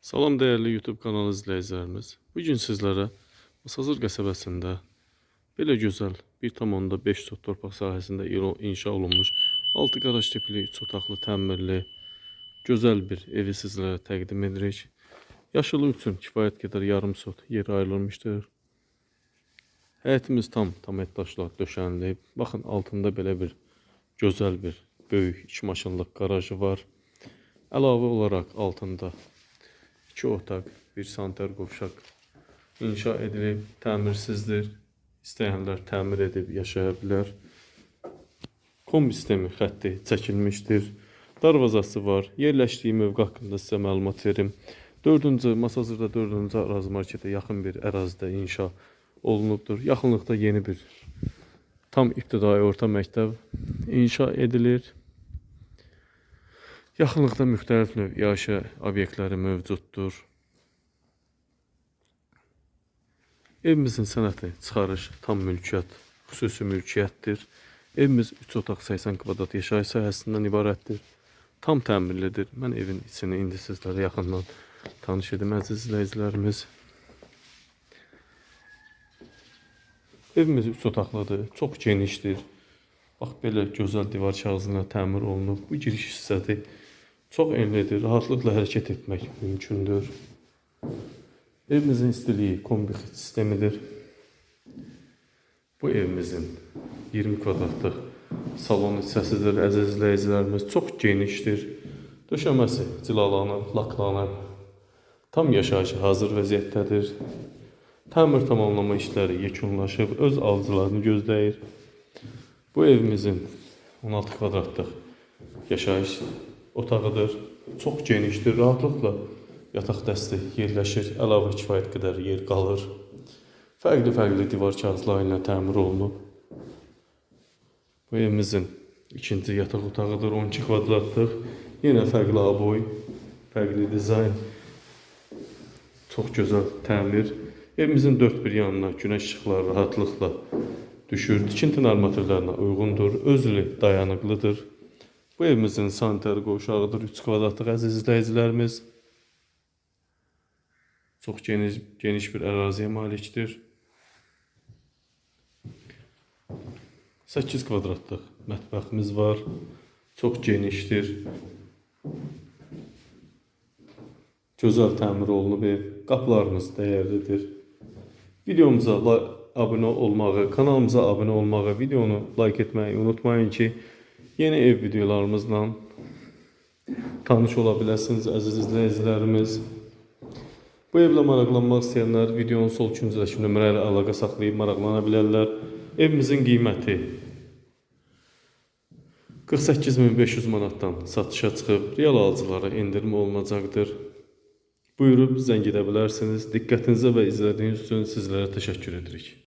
Salam dəyərli YouTube kanalı izləyicilərimiz. Bu gün sizlərə Masazır qəsəbəsində belə gözəl 1.5 sot torpaq sahəsində inşa olunmuş 6 qaraj tipli, 3 otaqlı, təmirli, gözəl bir evi sizlərə təqdim edirik. Yaşılı üçün kifayət qədər yarım sot yer ayrılmışdır. Həyətimiz tam tam daşlar döşənilib. Baxın altında belə bir gözəl bir böyük 2 maşınlıq qarajı var. Əlavə olaraq altında 2 otaq, 1 sanitar qovşaq inşa edilib, təmirsizdir. İstəyənlər təmir edib yaşaya bilər. Kombi sistemi xətti çəkilmişdir. Darvazası var. Yerləşdiyi mövqe haqqında sizə məlumat verim. 4-cü Masazırda 4-cü ərazi marketə yaxın bir ərazidə inşa olunubdur. Yaxınlıqda yeni bir tam ibtidai orta məktəb inşa edilir. Yaxınlıqda müxtəlif növ yaşa obyektləri mövcuddur. Evimizin sənəti çıxarış tam mülkiyyət, xüsusi mülkiyyətdir. Evimiz 3 otaq 80 kvadrat yaşayış sahəsindən ibarətdir. Tam təmirlidir. Mən evin içini indi sizlərə yaxından tanış edim əziz izləyicilərimiz. Evimiz 3 otaqlıdır, çox genişdir. Bax belə gözəl divar kağızına təmir olunub. Bu giriş hissəsi çox enlidir. Rahatlıqla hərəkət etmək mümkündür. Evimizin istiliyi kombi sistemidir. Bu evimizin 20 kvadratlıq salon hissəsidir əziz izləyicilərimiz. Çox genişdir. Döşəməsi cilalanıb, laklanıb. Tam yaşayışa hazır vəziyyətdədir. Təmir tamamlama işləri yekunlaşıb, öz alıcılarını gözləyir. Bu evimizin 16 kvadratlıq yaşayış otağıdır. Çox genişdir, rahatlıqla yataq dəsti yerləşir, əlavə kifayət qədər yer qalır. Fərqli-fərqli divar kağızları ilə təmir olunub. Bu evimizin ikinci yataq otağıdır, 12 kvadratlıq. Yenə fərqli aboy, fərqli dizayn. Çox gözəl təmir. Evimizin dörd bir yanına günəş işıqları rahatlıqla düşür. Tikinti normativlərinə uyğundur. Özlü dayanıqlıdır. Bu evimizin sanitar qovşağıdır. 3 kvadratlıq əziz izləyicilərimiz. Çox geniş, geniş bir əraziyə malikdir. 8 kvadratlıq mətbəximiz var. Çox genişdir. Gözəl təmir olunub ev. Qapılarımız dəyərlidir. Videomuza abunə olmağı, kanalımıza abunə olmağı, videonu like etməyi unutmayın ki, yeni ev videolarımızla tanış ola biləsiniz əziz izləyicilərimiz. Bu evlə maraqlanmaq istəyənlər videonun sol küncündəki nömrə ilə əlaqə saxlayıb maraqlana bilərlər. Evimizin qiyməti 48500 manatdan satışa çıxıb, real alıcılara endirim olunacaqdır. Buyurub zəng edə bilərsiniz. Diqqətinizə və izlədiyiniz üçün sizlərə təşəkkür edirik.